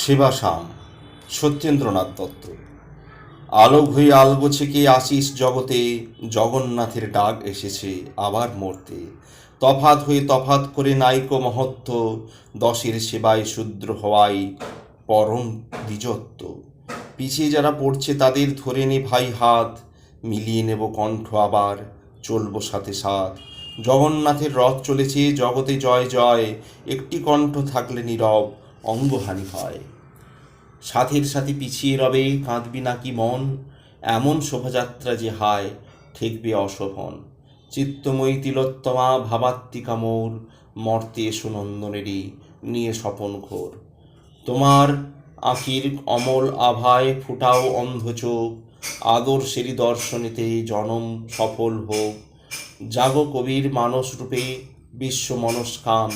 সেবাসাম সত্যেন্দ্রনাথ দত্ত। আলোক হয়ে আলগো ছেকে আসিস জগতে জগন্নাথের ডাক এসেছে আবার মরতে। তফাত হয়ে তফাত করে নাইকো মহত্ব, দশের সেবায় শূদ্র হওয়াই পরম দ্বিজত্ব। পিছিয়ে যারা পড়ছে তাদের ধরে নে ভাই হাত, মিলিয়ে নেব কণ্ঠ আবার, চলবো সাথে সাথ। জগন্নাথের রথ চলেছে, জগতে জয় জয়, একটি কণ্ঠ থাকলে নীরব অঙ্গহানি হয়। সাথের সাথে পিছিয়ে রবে, কাঁদবি নাকি মন? এমন শোভাযাত্রা যে হায়, ঠেকবে অশোভন। চিত্তময়ী তিলোত্তমা, ভাবাত্মিকা মোর, মর্তে এসো নন্দনেরই নিয়ে স্বপন ঘোর। তোমার আখির অমল আভায় ফুটাও অন্ধ চোখ আদর্শেরই দর্শনেতে জনম সফল হোক। জাগো কবির মানস রূপে বিশ্ব মনস্কাম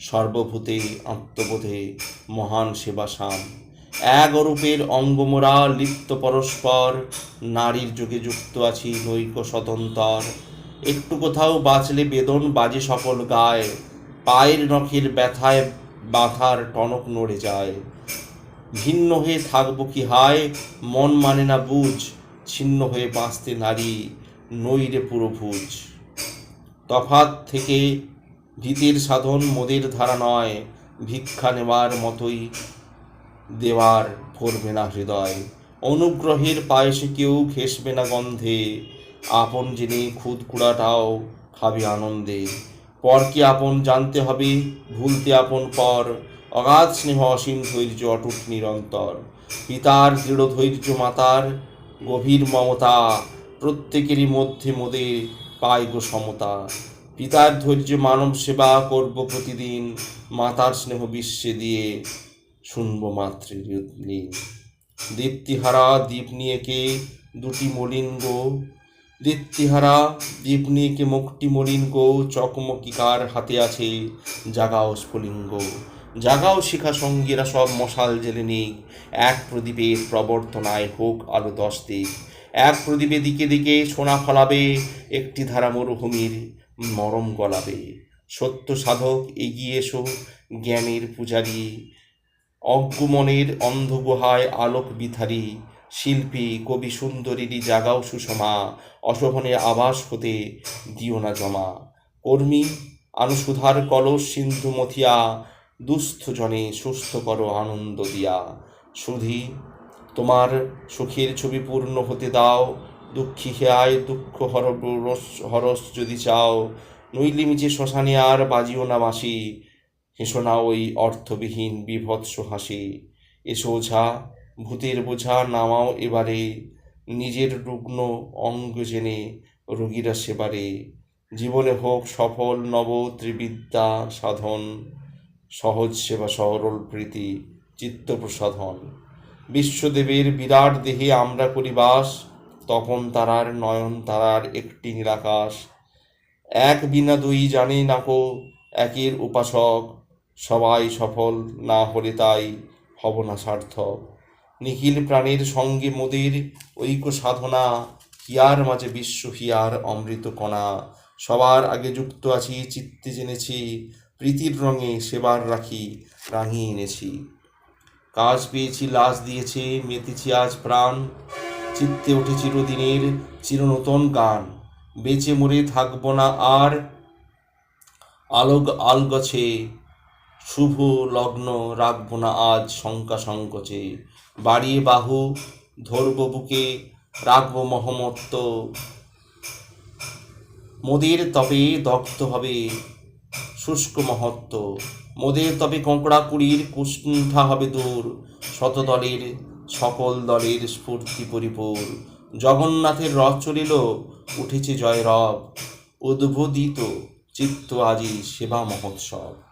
সর্বভূতে আত্মবোধে মহান সেবাসাম এক অরূপের অঙ্গমোরা লিপ্ত পরস্পর, নারীর যোগে যুক্ত আছি নৈক স্বতন্তর একটু কোথাও বাঁচলে বেদন বাজে সকল গায়ে, পায়ের নখের ব্যথায় বাঁধার টনক নড়ে যায়। ভিন্ন হয়ে থাকব কি হায়, মন মানে না বুঝ, ছিন্ন হয়ে বাঁচতে নারী নইরে পুরো ভুজ। তফাত থেকে ভীতির সাধন মোদের ধারা নয়, ভিক্ষা নেওয়ার মতোই দেওয়ার ভরবে না হৃদয়। অনুগ্রহের পায়েসে কেউ ঘেসবে না গন্ধে, আপন জেনে খুদ কুড়াটাও খাবে আনন্দে। পরকে আপন জানতে হবে, ভুলতে আপন পর, অগাধ স্নেহ অসীম ধৈর্য অটুট নিরন্তর। পিতার দৃঢ় ধৈর্য মাতার গভীর মমতা, প্রত্যেকেরই মধ্যে মোদের গো সমতা। পিতার ধৈর্য মানব সেবা করব প্রতিদিন, মাতার স্নেহ বিশ্বে দিয়ে শুনব মাতৃলীন দীপ্তিহারা দ্বীপ নিয়ে কে দুটি মলিঙ্গ দীপ্তিহারা দ্বীপ নিয়ে কে মুখটি মলিঙ্গ চকমকিকার হাতে আছে? জাগাও স্ফুলিঙ্গ। জাগাও শিখা সঙ্গীরা সব মশাল জেলে নিক এক প্রদীপের প্রবর্তনায় হোক আলো দশ দিক। এক প্রদীপে দিকে দিকে সোনা ফলাবে, একটি ধারা মরুভূমির মরম গলাবে। সত্য সাধক এগিয়ে এসো জ্ঞানের পূজারী। অজ্ঞমনের অন্ধগুহায় আলোক বিথারী। শিল্পী, কবি সুন্দরীরই জাগাও সুষমা। অশোভনে আবাস হতে দিও না জমা। কর্মী, আনুসুধার কলস সিন্ধু মথিয়া। দুস্থ জনে সুস্থ করো আনন্দ দিয়া। সুধি, তোমার সুখের ছবি পূর্ণ হতে দাও। দুঃখী হেয়ায় দুঃখ হরস হরস যদি চাও। নইলে মিছে শ্মশানে আর বাজিও না বাসি হেসো না ওই অর্থবিহীন বিভৎস হাসি। এসো ওঝা, ভূতের বোঝা নামাও এবারে। নিজের রুগ্ন অঙ্গ জেনে রোগীরা সেবারে। জীবনে হোক সফল নব ত্রিবিদ্যা সাধন। সহজ সেবা সরল প্রীতি চিত্ত প্রসাধন বিশ্বদেবের বিরাট দেহে আমরা করি বাস তখন তারার নয়ন, তারার একটি নিরাকাশ। এক বিনা দুই জানে নাকো একের উপাসক। সবাই সফল না হলে তাই হব না সার্থক। নিখিল প্রাণীর সঙ্গে মোদের ঐক্য সাধনা, হিয়ার মাঝে বিশ্ব হিয়ার অমৃত কণা। সবার আগে যুক্ত আছি, চিত্তে জেনেছি, প্রীতির রঙে সেবার রাখি, রাঙিয়ে এনেছি। কাজ পেয়েছি লাশ দিয়েছে, মেতেছি আজ প্রাণ। চিত্তে ওঠে চিরদিনের চিরনূতন গান। বেঁচে মরে থাকব না আর। আলোক আলগছে শুভ লগ্ন রাখব না আজ শঙ্কা সংকোচে। বাড়িয়ে বাহু, ধরব বুকে, রাখব মহমত্ত মোদের তবে দগ্ধ হবে শুষ্ক মহত্ব। মোদের তবে কঙ্কড়া কুড়ির কুষ্ঠা হবে দূর। শতদলের সকল দলের স্ফূর্তি পরিপূর জগন্নাথের রথ চলিল, উঠেছে জয় রব উদ্বোধিত চিত্ত আজি সেবা মহোৎসব।